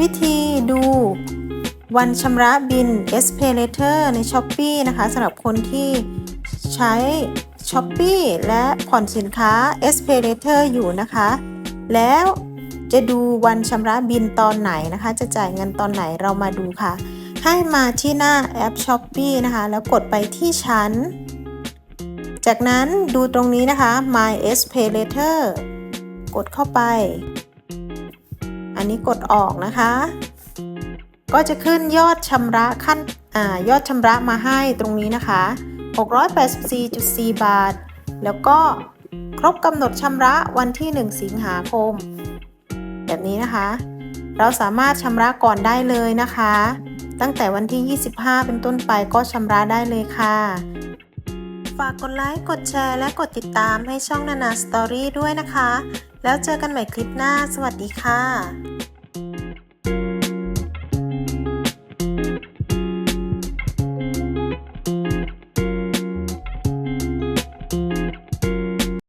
วิธีดูวันชำระบิน s p a y Later ใน s h อ p e e นะคะสำหรับคนที่ใช้ s h อ p e e และผ่อนสินค้า s p a y Later อยู่นะคะ แล้วจะดูวันชำระบินตอนไหนนะคะ จะจ่ายเงินตอนไหนเรามาดูค่ะ ให้มาที่หน้าแอป s h อ p e e นะคะ แล้วกดไปที่ชั้น จากนั้นดูตรงนี้นะคะ My s p a y Later กดเข้าไป อันนี้กดออกนะคะ ก็จะขึ้นยอดชำระขั้นอยอดชำระมาให้ตรงนี้นะคะ 684.4 บาท แล้วก็ครบกำหนดชำระวันที่ 1 สิงหาคม แบบนี้นะคะ เราสามารถชำระก่อนได้เลยนะคะ ตั้งแต่วันที่ 25 เป็นต้นไปก็ชำระได้เลยค่ะ ฝากกดไลค์ กดแชร์ และกดติดตามให้ช่องนานาสตอรี่ด้วยนะคะ แล้วเจอกันใหม่คลิปหน้า สวัสดีค่ะ